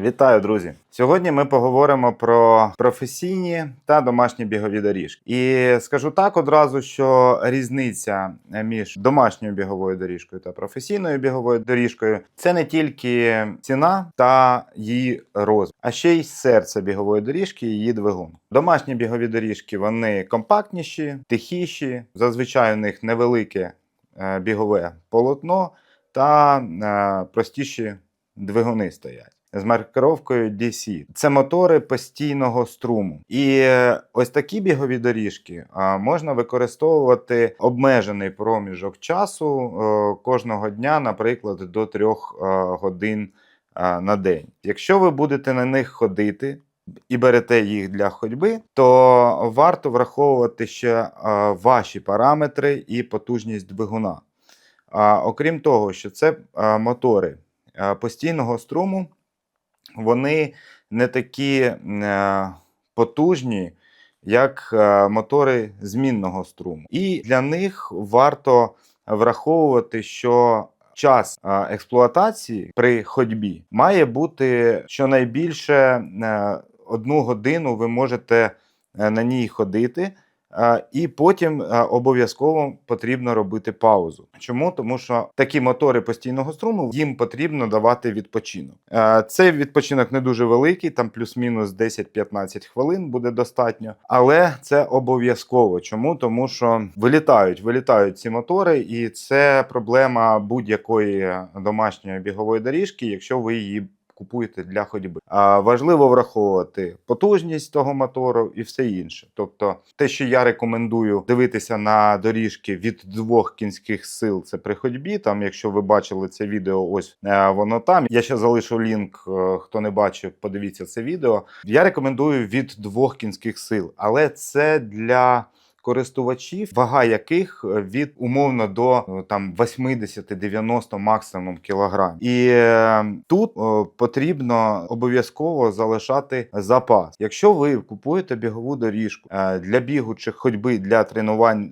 Вітаю, друзі! Сьогодні ми поговоримо про професійні та домашні бігові доріжки. І скажу так одразу, що різниця між домашньою біговою доріжкою та професійною біговою доріжкою це не тільки ціна та її розмір, а ще й серце бігової доріжки, і її двигун. Домашні бігові доріжки вони компактніші, тихіші, зазвичай у них невелике е, бігове полотно та е, простіші двигуни стоять. З маркировкою DC. Це мотори постійного струму. І е, ось такі бігові доріжки можна використовувати обмежений проміжок часу е, кожного дня, наприклад, до 3 годин е, на день. Якщо ви будете на них ходити, і берете їх для ходьби, то варто враховувати ще ваші параметри і потужність двигуна. Окрім того, що це мотори постійного струму, вони не такі е, потужні, як е, мотори змінного струму. І для них варто враховувати, що час е, експлуатації при ходьбі має бути щонайбільше одну годину ви можете на ній ходити. І потім обов'язково потрібно робити паузу. Чому? Тому що такі мотори постійного струму їм потрібно давати відпочинок. Цей відпочинок не дуже великий, там плюс-мінус 10-15 хвилин буде достатньо, але це обов'язково. Чому? Тому що вилітають, вилітають ці мотори, і це проблема будь-якої домашньої бігової доріжки, якщо ви її купуєте для ходьби. А важливо враховувати потужність того мотору і все інше. Тобто, те, що я рекомендую дивитися на доріжки від двох кінських сил, це при ходьбі. Там, якщо ви бачили це відео, ось е, воно там. Я ще залишу лінк. е, Хто не бачив, подивіться це відео. Я рекомендую від двох кінських сил, але це для користувачів, вага яких е, від умовно до е, там 80-90 максимум кілограм. І е, тут е, потрібно обов'язково залишати запас. Якщо ви купуєте бігову доріжку для бігу чи ходьби для тренувань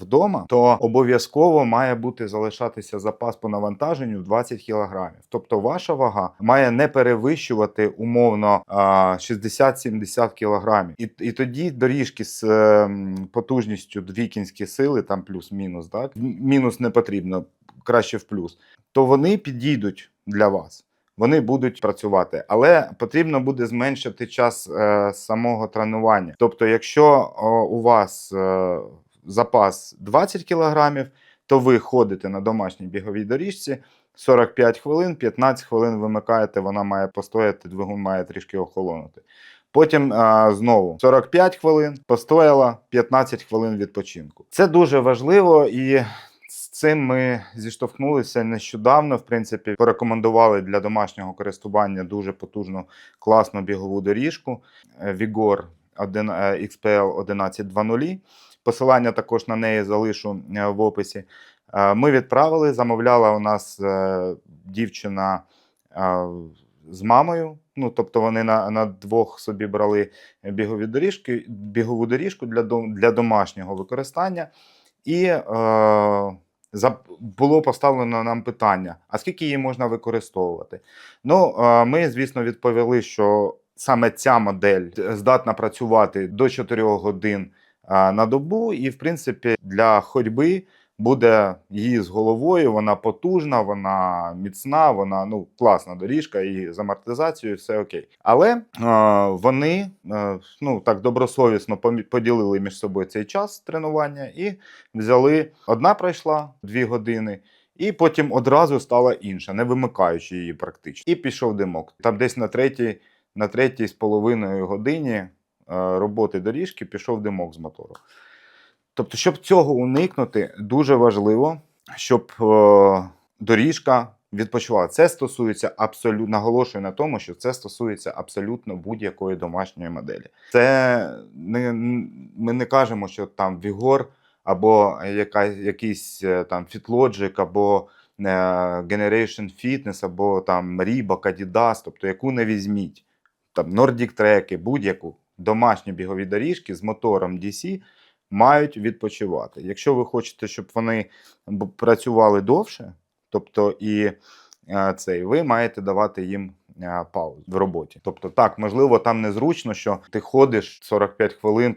вдома, то обов'язково має бути залишатися запас по навантаженню в 20 кілограмів. Тобто ваша вага має не перевищувати умовно е, 60-70 кілограмів. І, і тоді доріжки з е, м, потужністю дві кінські сили, там плюс-мінус, так мінус не потрібно, краще в плюс, то вони підійдуть для вас. Вони будуть працювати, але потрібно буде зменшити час е, самого тренування. Тобто, якщо о, у вас е, запас 20 кілограмів, то ви ходите на домашній біговій доріжці 45 хвилин, 15 хвилин вимикаєте, вона має постояти, двигун має трішки охолонути. Потім а, знову 45 хвилин, постояла 15 хвилин відпочинку. Це дуже важливо і. З цим ми зіштовхнулися нещодавно. В принципі, порекомендували для домашнього користування дуже потужну класну бігову доріжку е, Vigor 1, е, XPL 1120. Посилання також на неї залишу е, в описі. Ми відправили, замовляла у нас дівчина з мамою. Ну, тобто вони на, на двох собі брали бігові доріжки, бігову доріжку для, для домашнього використання. І е, за, було поставлено нам питання: а скільки її можна використовувати? Ну, е, ми, звісно, відповіли, що саме ця модель здатна працювати до 4 годин е, на добу, і, в принципі, для ходьби буде її з головою. Вона потужна, вона міцна, вона ну класна доріжка і з амортизацією все окей. Але е, вони е, ну так добросовісно поділили між собою цей час тренування і взяли одна пройшла дві години. І потім одразу стала інша, не вимикаючи її практично. І пішов димок. Там десь на третій, на третій з половиною годині е, роботи доріжки пішов димок з мотору. Тобто, щоб цього уникнути, дуже важливо, щоб е, доріжка відпочивала. Це стосується абсолютно наголошую на тому, що це стосується абсолютно будь-якої домашньої моделі. Це не ми не кажемо, що там Вігор або яка, якийсь е, там FitLogic, або е, Generation Fitness, або там Reebok, Adidas, тобто яку не візьміть. Там Nordic Trek, будь-яку домашні бігові доріжки з мотором DC мають відпочивати. Якщо ви хочете, щоб вони працювали довше, тобто і е, цей, ви маєте давати їм е, пауз в роботі. Тобто, так, можливо, там незручно, що ти ходиш 45 хвилин,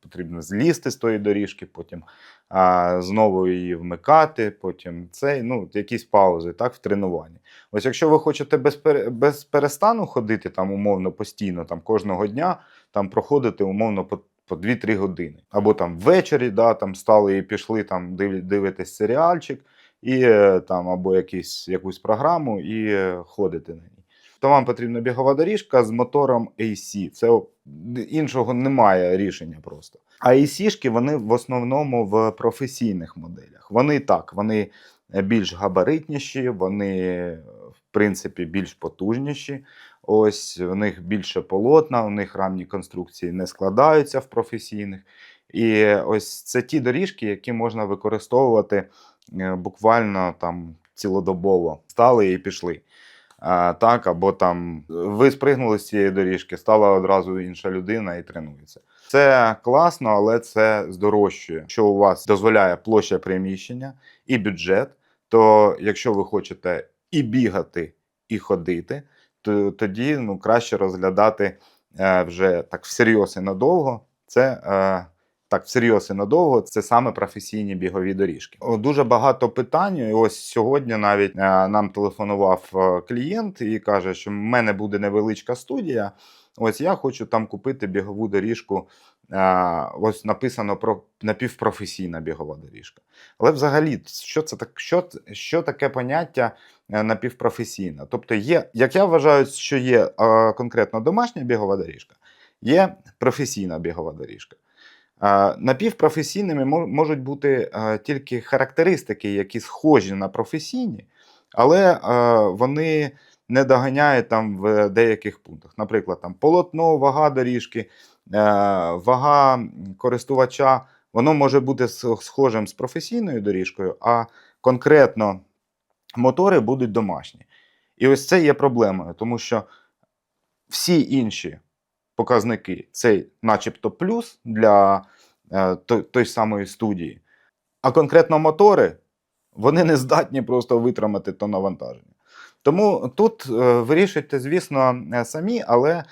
потрібно злізти з тої доріжки, потім а, знову її вмикати, потім цей, ну, якісь паузи, так, в тренуванні. Ось якщо ви хочете без, без перестану ходити там умовно постійно, там кожного дня, там проходити умовно по, по 2-3 години. Або там ввечері, да, там стали і пішли там див, дивитись серіальчик, і е, там або якісь, якусь програму, і е, ходите на ній. То вам потрібна бігова доріжка з мотором AC. Це іншого немає рішення просто. А AC-шки вони в основному в професійних моделях. Вони так, вони е, більш габаритніші, вони, в принципі, більш потужніші. Ось у них більше полотна, у них рамні конструкції не складаються в професійних. І ось це ті доріжки, які можна використовувати е, буквально там цілодобово. Стали і пішли. А, так, або там ви спригнули з цієї доріжки, стала одразу інша людина і тренується. Це класно, але це здорожчує. Що у вас дозволяє площа приміщення і бюджет, то якщо ви хочете і бігати, і ходити, тоді ну, краще розглядати е, вже так всерйоз і надовго. Це е, так, всерйоз і надовго, це саме професійні бігові доріжки. Дуже багато питань. І ось сьогодні навіть е, нам телефонував клієнт і каже, що в мене буде невеличка студія. Ось я хочу там купити бігову доріжку. Ось написано про напівпрофесійна бігова доріжка. Але взагалі, що це так, що, що таке поняття напівпрофесійна? Тобто, є, як я вважаю, що є е, конкретно домашня бігова доріжка, є професійна бігова доріжка. Е, Напівпрофесійними можуть бути е, тільки характеристики, які схожі на професійні, але е, вони не доганяють там в деяких пунктах. Наприклад, там полотно, вага доріжки, е, вага користувача, воно може бути схожим з професійною доріжкою, а конкретно мотори будуть домашні. І ось це є проблемою, тому що всі інші показники це начебто плюс для е, той, самої студії. А конкретно мотори вони не здатні просто витримати то навантаження. Тому тут е, вирішуйте, звісно, е, самі, але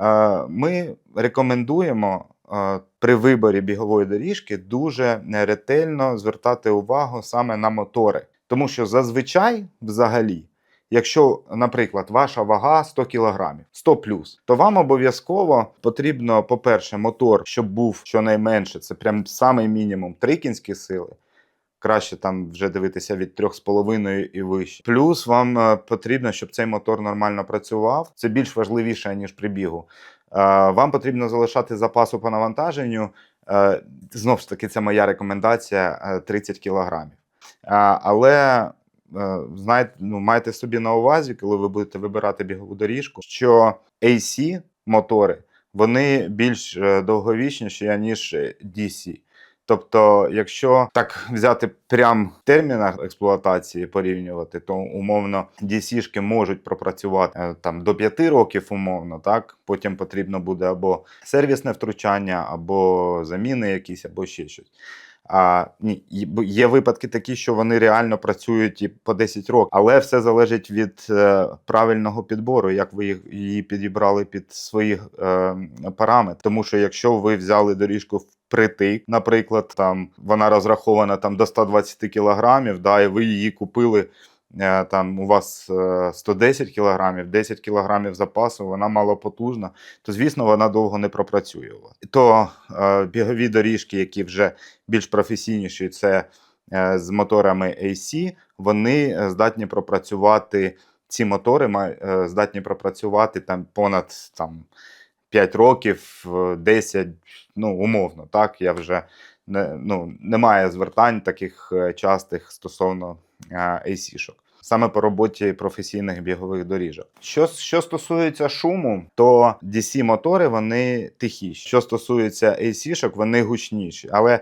е, ми рекомендуємо е, при виборі бігової доріжки дуже ретельно звертати увагу саме на мотори. Тому що зазвичай, взагалі, Якщо, наприклад, ваша вага 100 кг, 100 плюс, то вам обов'язково потрібно, по-перше, мотор, щоб був щонайменше, це прям самий мінімум 3 кінські сили. Краще там вже дивитися від 3,5 і вище. Плюс вам е, потрібно, щоб цей мотор нормально працював. Це більш важливіше, ніж при бігу. Е, Вам потрібно залишати запасу по навантаженню. Е, Знову ж таки, це моя рекомендація е, 30 кг. Але е, знаєте, ну, майте собі на увазі, коли ви будете вибирати бігову доріжку, що AC мотори вони більш е, довговічніші, ніж DC. Тобто, якщо так взяти прям в термінах експлуатації порівнювати, то умовно DC-шки можуть пропрацювати е, там до 5 років, умовно, так потім потрібно буде або сервісне втручання, або заміни якісь, або ще щось. А є- випадки такі, що вони реально працюють і по 10 років, але все залежить від е, правильного підбору, як ви їх- її підібрали під свої е, параметри. Тому що якщо ви взяли доріжку впритик, наприклад, там вона розрахована там до 120 кілограмів, да, і ви її купили. Е, Там у вас е, 110 кілограмів, 10 кілограмів запасу, вона малопотужна, то звісно вона довго не пропрацює. То е, бігові доріжки, які вже більш професійніші, це е, з моторами AC, вони е, здатні пропрацювати. Ці мотори е, здатні пропрацювати там понад там, 5 років, е, 10, ну, умовно, так, я вже не, ну, немає звертань таких е, частих стосовно е, AC-шок. Саме по роботі професійних бігових доріжок. Що, що стосується шуму, то DC-мотори вони тихіші. Що стосується AC-шок, вони гучніші. Але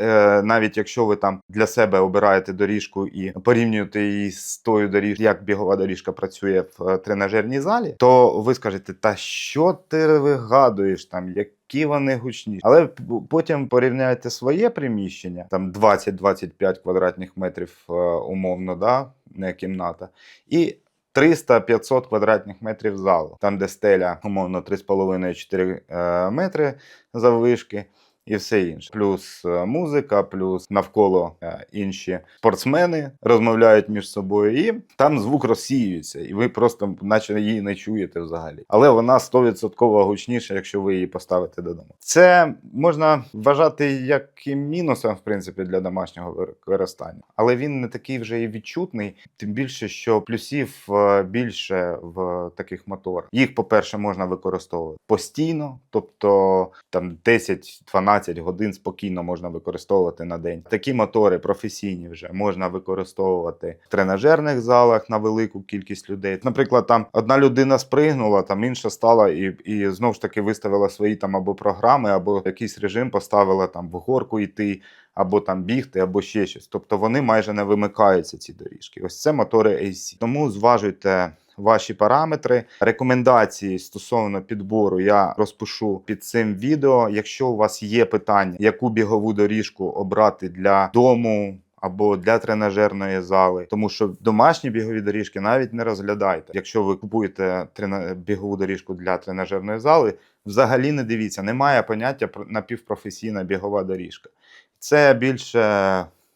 е, навіть якщо ви там для себе обираєте доріжку і порівнюєте її з тою доріжкою, як бігова доріжка працює в е, тренажерній залі, то ви скажете, та що ти вигадуєш там, які вони гучні. Але потім порівняйте своє приміщення, там 20-25 квадратних метрів е, умовно, да, не кімната, і 300-500 квадратних метрів залу, там де стеля, умовно, 3,5-4 е, метри заввишки. І все інше, плюс е, музика, плюс навколо е, інші спортсмени розмовляють між собою, і там звук розсіюється, і ви просто, наче її не чуєте взагалі. Але вона 100% гучніша, якщо ви її поставите додому. Це можна вважати як і мінусом, в принципі, для домашнього використання, але він не такий вже і відчутний. Тим більше, що плюсів е, більше в таких моторах. Їх, по-перше, можна використовувати постійно, тобто там 10-12 годин спокійно можна використовувати на день. Такі мотори професійні вже можна використовувати в тренажерних залах на велику кількість людей. Наприклад, там одна людина спригнула, там інша стала і, і знову ж таки виставила свої там або програми, або якийсь режим поставила там в горку йти. Або там бігти, або ще щось. Тобто вони майже не вимикаються ці доріжки. Ось це мотори AC. Тому зважуйте ваші параметри. Рекомендації стосовно підбору я розпишу під цим відео. Якщо у вас є питання, яку бігову доріжку обрати для дому. Або для тренажерної зали, тому що домашні бігові доріжки навіть не розглядайте. Якщо ви купуєте трена... бігову доріжку для тренажерної зали, взагалі не дивіться, немає поняття про- напівпрофесійна бігова доріжка. Це більше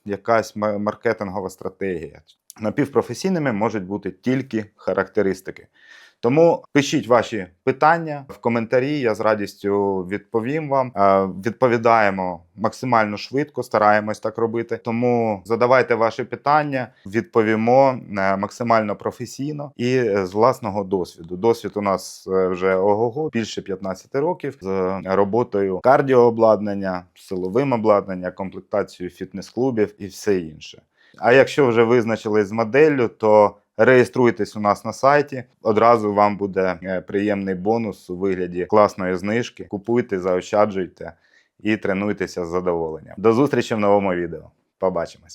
якась маркетингова стратегія. Напівпрофесійними можуть бути тільки характеристики. Тому пишіть ваші питання в коментарі. Я з радістю відповім вам. Е, Відповідаємо максимально швидко, стараємось так робити. Тому задавайте ваші питання, відповімо е, максимально професійно і з власного досвіду. Досвід у нас е, вже ого-го, більше 15 років з роботою кардіообладнання, силовим обладнанням, комплектацією фітнес-клубів і все інше. А якщо вже визначились з моделлю, то реєструйтесь у нас на сайті. Одразу вам буде е, приємний бонус у вигляді класної знижки. Купуйте, заощаджуйте і тренуйтеся з задоволенням. До зустрічі в новому відео. Побачимось.